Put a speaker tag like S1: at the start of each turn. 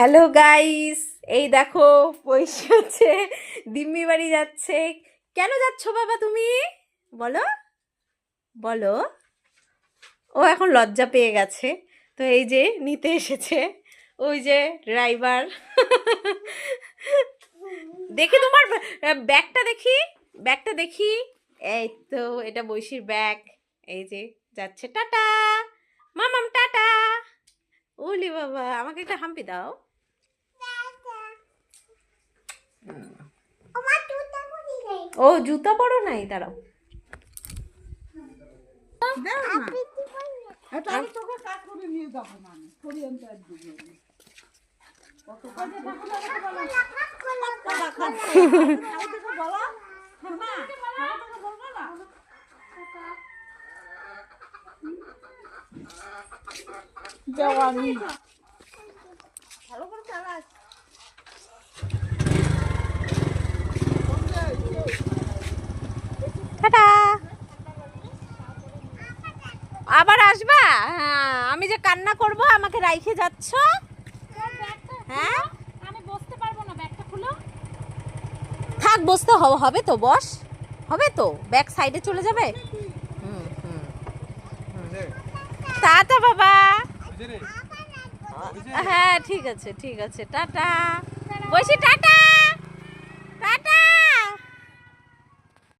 S1: Hello guys এই দেখো পয়সা হচ্ছে, দিম্মি বাড়ি যাচ্ছে। কেন যাচ্ছ বাবা তুমি? বলো। বলো। ও এখন লজ্জা পেয়ে গেছে। তো এই যে নিতে এসেছে। ওই যে ড্রাইভার। দেখি তোমার ব্যাগটা দেখি। ব্যাগটা দেখি। এই তো, এটা বৈশির ব্যাগ। এই যে, যাচ্ছে। টাটা। মামাম, টাটা। ওলি বাবা আমাকে একটা হাম্পি দাও। ও জুতা পরো নাই দাঁড়াও।
S2: জওয়ানি ভালো করে চালাস
S1: টাটা। আবার আসবা? হ্যাঁ আমি যে কান্না করব আমাকে রাইখে যাচ্ছ? হ্যাঁ?
S3: আমি বসতে পারব না ব্যাগটা খুলো।
S1: থাক বসতে হবে তো বস। হবে তো? ব্যাক সাইডে চলে যাবে? টাটা বাবা। হ্যাঁ ঠিক আছে ঠিক আছে টাটা। বসি টাটা।